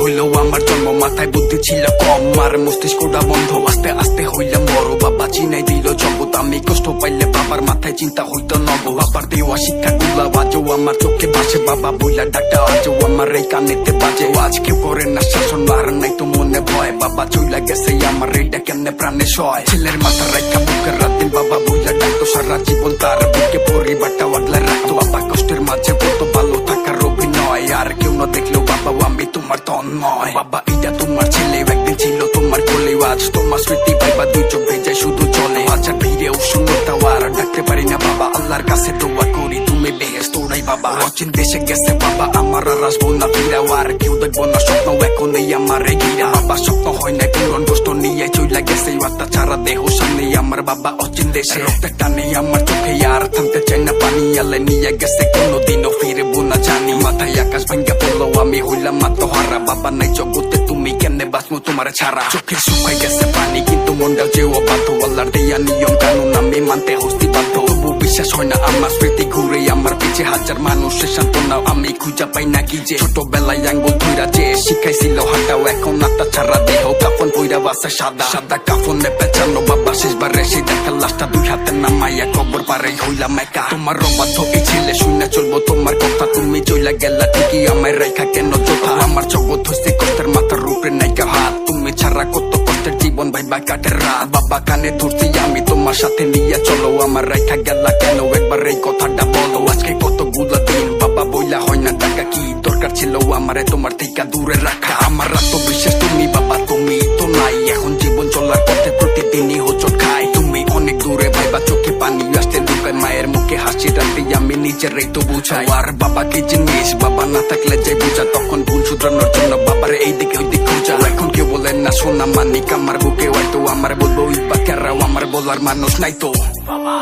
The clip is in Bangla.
হইল আমার জন্ম। মাথায় বুদ্ধি ছিল কম, আর মস্তিষ্কটা বন্ধ। আস্তে আস্তে হইলাম বড়। বাবা চিনাই দিল জগৎ। আমি কষ্ট পাইলে বাবার মাথায় চিন্তা হইতো নব। বাবার দেওয়া শিক্ষা গুলা বাজো আমার চোখে বাসে বাবা বইলা ডাক্তার আজও আমার এই কানেতে বাজে। ও আজকে পরে না, শাসন আর নাই তো মনে ভয়। বাবা চইলা গেছে, আমার এইটা কেমনে প্রাণে সয়? ছেলের মাথা রাখা বুকের রাতে বাবা বইলা ডাকতো সারা জীবন। তার বুকে পরিবারটা আগলা রাখতো। তন্ময় বাবা, এটা তোমার ছেলে। একদিন ছিল তোমার কোলে আজ। তোমার স্মৃতি পাইবা দুই চোখ ভেজে শুধু চলে আজ আর ভিড়েও শূন্যতা আর ডাকতে পারি না বাবা। আল্লাহর কাছে দোয়া করি, তুমি বেহেস তোরাই বাবা। অচিন দেশে গেছে বাবা, আমার আর আসব না ফিরাও আর কেউ দেখব না স্বপ্ন এখন এই আমার ঘিরা। বাবা, স্বপ্ন হয় না পূরণ, কষ্ট নিয়ে চইলা গেছে আত্মা ছাড়া দেহ সামনে আমার বাবা অচিন দেশে। রক্তের টানে আমার চোখে আর থামতে চাই না, পানি আলে নিয়ে গেছে, কোনোদিনও ফিরবো না জানি। মাথায় আকাশ ভাঙ্গা পড়ল মাত্র হারা বাবা নাই, জগতে তুমি কেমনে বাঁচবো তোমার ছাড়া চোখে শুকাই গেছে পানি, কিন্তু মন্ডা যে অবাধ্য, আল্লাহর দেয়া নিয়ম, কানুন, আমি মানতে হস্তি বাধ্য। বিশ্বাস হয় না আমার স্মৃতি ঘুরে আমার পিছে হাজার মানুষের সান্ত্বনা আমি খুঁজা পাই না কি যে। ছোটবেলায় আঙ্গুল ধুইরা যে শিখাইছিল হাঁটাও, এখন আত্মা ছাড়া দেহ কাফন বইরা বাসে সাদা। সাদা কাফনে পেঁচানো বাবা শেষবার রেসে দেখা লাশটা দুই হাতে নামাইয়া খবর পারে হইলাম একা তোমার অবাধ্য এই ছেলে শুনে চলবো তোমার কথা, তুমি চইলা গেলা ঠিকই আমার রেখা কেন? যোথা কাটের। রাত বাবা কানে ধরছি, আমি তোমার সাথে নিয়ে চলো। আমার রেখা গেলা কেন? একবার এই কথাটা বলো। আজকে কতগুলো দিন বাবা বইলা হয় না টাকা? কি দরকার ছিল আমারে? তোমার থেকে দূরে রাখা। আমার আত্মবিশ্বাস তুমি বাবা, তুমি তো নাই। এখন জীবন চলার পথে প্রতিদিনই হোচট খাই। তুমি অনেক দূরে ভাইবা, চোখে পানি আসতে ঢুকায় মায়ের মুখে হাসি রাতে আমি নিজেরই তো বুঝাই। আর বাবা কি জিনিস? বাবা না থাকলে যে বুঝা তখন ভুল শুধরানোর জন্য বাবার এই দিকে ওই এখন কেউ বলেন না, সোনা মানিক, আমার বুকে আমার বলব ইবা কেরাও আমার বলার মানুষ নাই তো। বাবা